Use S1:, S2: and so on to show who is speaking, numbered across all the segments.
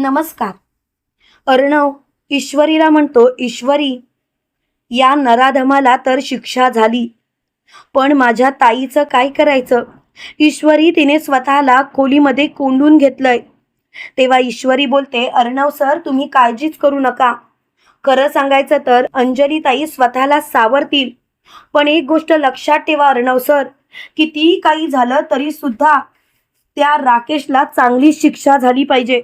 S1: नमस्कार. अर्णव ईश्वरीला म्हणतो ईश्वरी. या नराधमाला तर शिक्षा झाली. पण माझ्या ताईचं काय करायचं? ईश्वरी तिने स्वतःला खोलीमध्ये कोंडून घेतलंय. तेव्हा ईश्वरी बोलते अर्णव सर तुम्ही काळजीच करू नका. खरं सांगायचं तर अंजली ताई स्वतःला सावरतील. पण एक गोष्ट लक्षात ठेवा अर्णव सर कितीही काही झालं तरी सुद्धा त्या राकेशला चांगली शिक्षा झाली पाहिजे.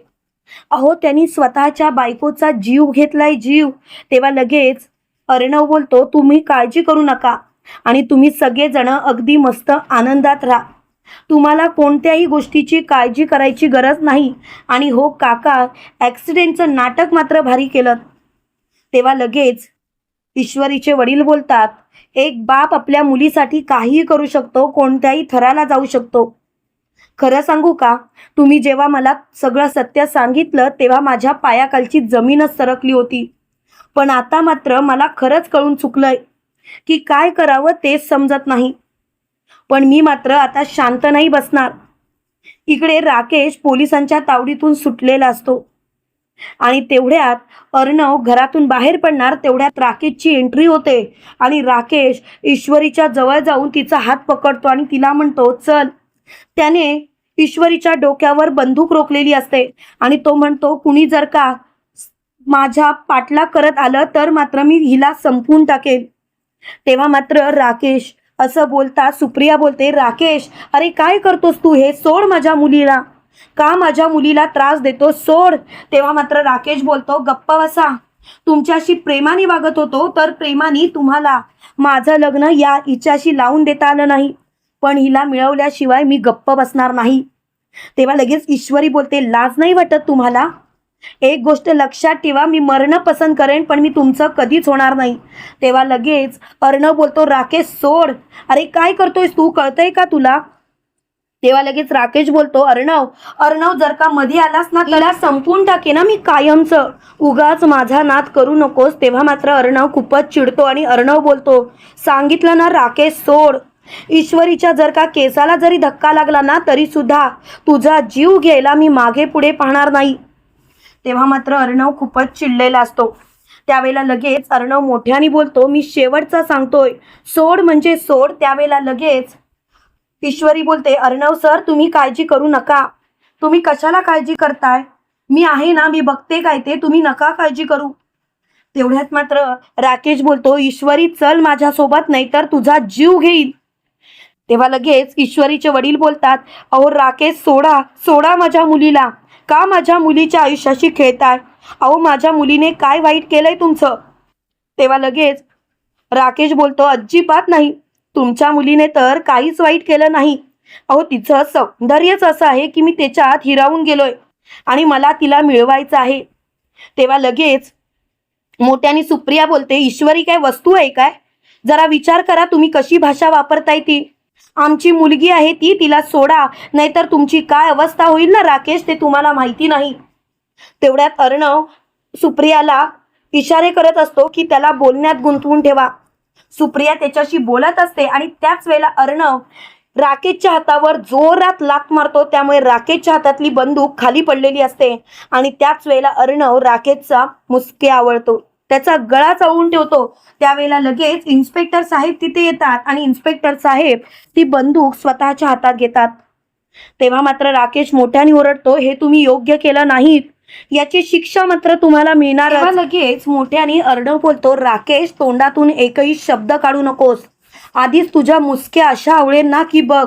S1: अहो त्यांनी स्वतःच्या बायकोचा जीव घेतलाय जीव. तेव्हा लगेच अर्णव बोलतो तुम्ही काळजी करू नका आणि तुम्ही सगळेजण अगदी मस्त आनंदात राहा. तुम्हाला कोणत्याही गोष्टीची काळजी करायची गरज नाही. आणि हो काका ॲक्सिडेंटचं नाटक मात्र भारी केलं. तेव्हा लगेच ईश्वरीचे वडील बोलतात एक बाप आपल्या मुलीसाठी काहीही करू शकतो कोणत्याही थराला जाऊ शकतो. खरं सांगू का? तुम्ही जेव्हा मला सगळं सत्य सांगितलं तेव्हा माझ्या पायाखालची जमीनच सरकली होती. पण आता मात्र मला खरंच कळून चुकलंय की काय करावं तेच समजत नाही. पण मी मात्र आता शांत नाही बसणार. इकडे राकेश पोलिसांच्या तावडीतून सुटलेला असतो. आणि तेवढ्यात अर्णव घरातून बाहेर पडणार तेवढ्यात राकेशची एंट्री होते. आणि राकेश ईश्वरीच्या जवळ जाऊन तिचा हात पकडतो आणि तिला म्हणतो चल. त्याने ईश्वरीच्या डोक्यावर बंदूक रोखलेली असते. आणि तो म्हणतो कुणी जर का माझ्या पाठला करत आलं तर मात्र मी हिला संपवून टाकेल तेव्हा मात्र राकेश असं बोलता सुप्रिया बोलते राकेश अरे काय करतोस तू? हे सोड माझ्या मुलीला. का माझ्या मुलीला त्रास देतो सोड. तेव्हा मात्र राकेश बोलतो गप्प बसा. तुमच्याशी प्रेमाने वागत होतो तर प्रेमाने तुम्हाला माझं लग्न या हिच्याशी लावून देता आलं नाही. पण हिला मिळवल्याशिवाय मी गप्प बसणार नाही. तेव्हा लगेच ईश्वरी बोलते लाज नाही वाटत तुम्हाला? एक गोष्ट लक्षात ठेवा मी मरणं पसंत करेन पण मी तुमचं कधीच होणार नाही. तेव्हा लगेच अर्णव बोलतो राकेश सोड. अरे काय करतोयस तू? कळतंय का तुला? तेव्हा लगेच राकेश बोलतो अर्णव अर्णव जर का मध्ये आलास ना त्याला संपवून टाके ना मी कायमचं. उगाच माझा नाद करू नकोस. तेव्हा मात्र अर्णव खूपच चिडतो आणि अर्णव बोलतो सांगितलं ना राकेश सोड. ईश्वरीच्या जर का केसाला जरी धक्का लागला ना तरी सुद्धा तुझा जीव घ्यायला मी मागे पुढे पाहणार नाही. तेव्हा मात्र अर्णव खूपच चिडलेला असतो. त्यावेळेला लगेच अर्णव मोठ्याने बोलतो मी शेवटचा सांगतोय. सोड म्हणजे सोड. त्यावेळेला लगेच ईश्वरी बोलते अर्णव सर तुम्ही काळजी करू नका. तुम्ही कशाला काळजी करताय? मी आहे ना मी बघते काय ते तुम्ही नका काळजी करू. तेवढ्यात मात्र राकेश बोलतो ईश्वरी चल माझ्यासोबत नाहीतर तुझा जीव घेईल तेव्हा लगेच ईश्वरीचे वडील बोलतात अहो राकेश सोडा सोडा माझ्या मुलीला. का माझ्या मुलीच्या आयुष्याशी खेळताय? अहो माझ्या मुलीने काय वाईट केलंय तुमचं? तेव्हा लगेच राकेश बोलतो अजिबात नाही. तुमच्या मुलीने तर काहीच वाईट केलं नाही. अहो तिचं सौंदर्यच असं आहे की मी त्याच्यात हिरावून गेलोय आणि मला तिला मिळवायचं आहे. तेव्हा लगेच मोठ्याने सुप्रिया बोलते ईश्वरी काय वस्तू आहे काय? जरा विचार करा तुम्ही कशी भाषा वापरताय ती? आमची मुलगी आहे ती तिला सोडा नाहीतर तुमची काय अवस्था होईल ना राकेश? ते तुम्हाला माहिती नाही. तेवढ्यात अर्णव सुप्रियाला इशारे करत असतो की त्याला बोलण्यात गुंतवून ठेवा. सुप्रिया त्याच्याशी बोलत असते आणि त्याच वेळेला अर्णव राकेशच्या हातावर जोरात लात मारतो. त्यामुळे राकेशच्या हातातली बंदूक खाली पडलेली असते आणि त्याच वेळेला अर्णव राकेशचा मुसके आवळतो. त्याचा गळा चळवून ठेवतो. त्यावेळेला लगेच इन्स्पेक्टर साहेब तिथे येतात आणि इन्स्पेक्टर साहेब ती बंदूक स्वतःच्या हातात घेतात. तेव्हा मात्र राकेश मोठ्याने ओरडतो हे तुम्ही योग्य केलं नाहीत. याची शिक्षा मात्र तुम्हाला मिळणार लगेच मोठ्याने अर्णव बोलतो राकेश तोंडातून एकही शब्द काढू नकोस. आधीच तुझ्या मुसक्या अशा आवडेल ना की बघ.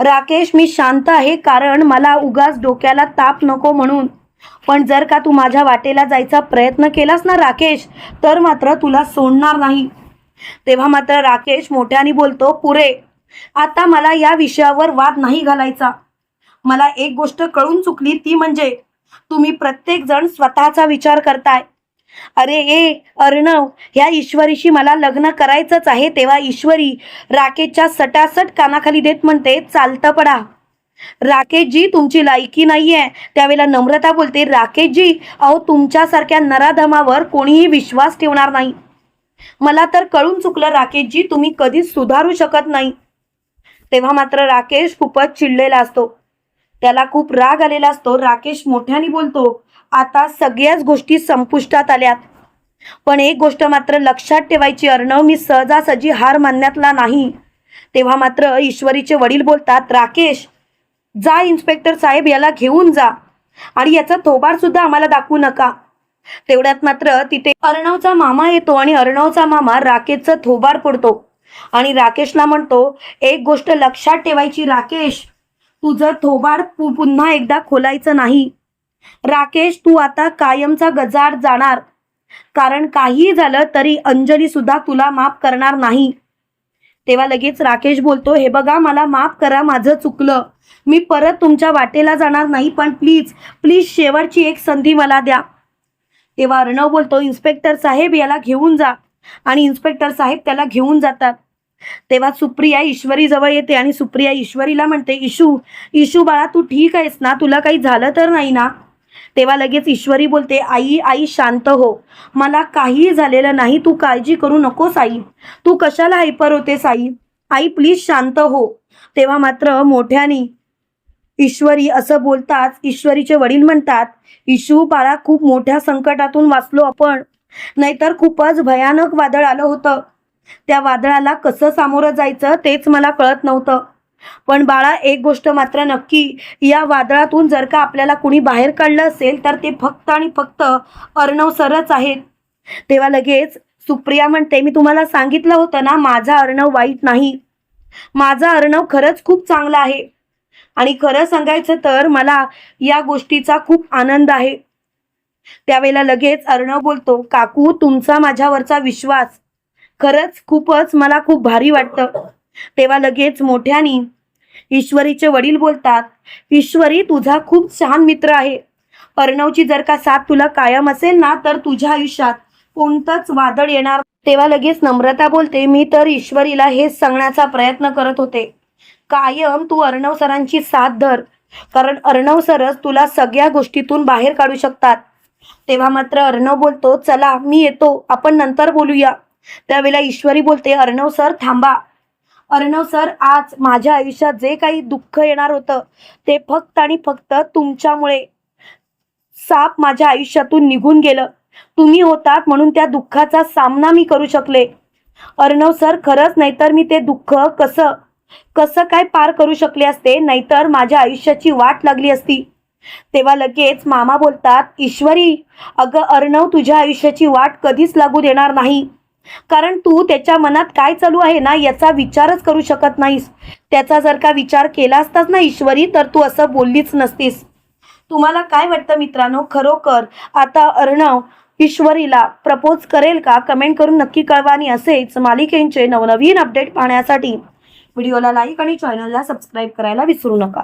S1: राकेश मी शांत आहे कारण मला उगाच डोक्याला ताप नको म्हणून. पण जर का तू माझ्या वाटेला जायचा प्रयत्न केलास ना राकेश तर मात्र तुला सोडणार नाही. तेव्हा मात्र राकेश मोठ्याने बोलतो पुरे आता मला या विषयावर वाद नाही घालायचा. मला एक गोष्ट कळून चुकली ती म्हणजे तुम्ही प्रत्येक जण स्वतःचा विचार करताय. अरे ए अर्णव ह्या ईश्वरीशी मला लग्न करायचंच आहे तेव्हा ईश्वरी राकेशच्या सटासट कानाखाली देत म्हणते चालतं पडा. राकेशजी तुमची लायकी नाहीये. त्यावेळेला नम्रता बोलते राकेशजी अहो तुमच्यासारख्या नराधमावर कोणीही विश्वास ठेवणार नाही. मला तर कळून चुकलं राकेशजी तुम्ही कधीच सुधारू शकत नाही. तेव्हा मात्र राकेश खूपच चिडलेला असतो. त्याला खूप राग आलेला असतो. राकेश मोठ्याने बोलतो आता सगळ्याच गोष्टी संपुष्टात आल्यात. पण एक गोष्ट मात्र लक्षात ठेवायची अर्णव मी सहजासहजी हार मानण्यातला नाही. तेव्हा मात्र ईश्वरीचे वडील बोलतात राकेश जा इन्स्पेक्टर साहेब याला घेऊन जा. आणि याचा थोबार सुद्धा आम्हाला दाखवू नका. तेवढ्यात मात्र तिथे अर्णवचा मामा येतो आणि अर्णवचा मामा राकेशचा थोबार पडतो आणि राकेशला म्हणतो एक गोष्ट लक्षात ठेवायची राकेश तुझं थोबाड पुन्हा एकदा खोलायचं नाही. राकेश तू आता कायमचा गजाड जाणार. कारण काही झालं तरी अंजली सुद्धा तुला माफ करणार नाही. तेव्हा लगेच राकेश बोलतो हे बघा मला माफ करा माझं चुकलं. मी परत तुमच्या वाटेला जाणार नाही पण प्लीज प्लीज शेवटची एक संधी मला द्या. तेव्हा अर्णव बोलतो इन्स्पेक्टर साहेब याला घेऊन जा. आणि इन्स्पेक्टर साहेब त्याला घेऊन जातात. तेव्हा सुप्रिया ईश्वरी जवळ येते आणि सुप्रिया ईश्वरीला म्हणते इशू इशू बाळा तू ठीक आहेस ना? तुला काही झालं तर नाही ना? तेव्हा लगेच ईश्वरी बोलते आई आई शांत हो. मला काहीही झालेलं नाही. तू काळजी करू नकोस आई. तू कशाला हायपर होतेस आई? आई प्लीज शांत हो. तेव्हा मात्र मोठ्याने ईश्वरी असं बोलताच ईश्वरीचे वडील म्हणतात इशू बाळा खूप मोठ्या संकटातून वाचलो आपण. नाहीतर खूपच भयानक वादळ आलं होतं. त्या वादळाला कसं सामोरं जायचं तेच मला कळत नव्हतं. पण बाळा एक गोष्ट मात्र नक्की या वादळातून जर का आपल्याला कुणी बाहेर काढलं असेल तर ते फक्त आणि फक्त अर्णव सरच आहेत. तेव्हा लगेच सुप्रिया म्हणते मी तुम्हाला सांगितलं होतं ना माझा अर्णव वाईट नाही. माझा अर्णव खरंच खूप चांगला आहे. आणि खरं सांगायचं तर मला या गोष्टीचा खूप आनंद आहे. त्यावेळेला लगेच अर्णव बोलतो काकू तुमचा माझ्यावरचा विश्वास. खरंच खूपच मला खूप भारी वाटतं. तेव्हा लगेच मोठ्यानी ईश्वरीचे वडील बोलतात ईश्वरी तुझा खूप छान मित्र आहे. अर्णवची जर का साथ तुला कायम असेल ना तर तुझ्या आयुष्यात कोणतंच वादळ येणार तेव्हा लगेच नम्रता बोलते मी तर ईश्वरीला हेच सांगण्याचा प्रयत्न करत होते. कायम तू अर्णव सरांची साथ धर कारण अर्णव सरच तुला सगळ्या गोष्टीतून बाहेर काढू शकतात. तेव्हा मात्र अर्णव बोलतो चला मी येतो आपण नंतर बोलूया. त्यावेळेला ईश्वरी बोलते अर्णव सर थांबा. अर्णव सर आज माझ्या आयुष्यात जे काही दुःख येणार होतं ते फक्त आणि फक्त तुमच्यामुळे. साप माझ्या आयुष्यातून निघून गेलं. तुम्ही होतात म्हणून त्या दुःखाचा सामना मी करू शकले. अर्णव सर खरंच नाहीतर मी ते दुःख कसं कसं काय पार करू शकले असते? नाहीतर माझ्या आयुष्याची वाट लागली असती. तेव्हा लगेच मामा बोलतात ईश्वरी अगं अर्णव तुझ्या आयुष्याची वाट कधीच लागू देणार नाही. कारण तू त्याच्या मनात काय चालू आहे ना याचा विचारच करू शकत नाहीस. त्याचा जर का विचार केला असतास ना ईश्वरी तर तू असं बोललीच नसतीस. तुम्हाला काय वाटतं मित्रांनो? खरोखर आता अर्णव ईश्वरीला प्रपोज करेल का? कमेंट करून नक्की कळवा आणि असेच मालिकेंचे नवनवीन अपडेट पाहण्यासाठी. व्हिडिओला लाईक आणि चॅनलला सबस्क्राईब करायला विसरू नका.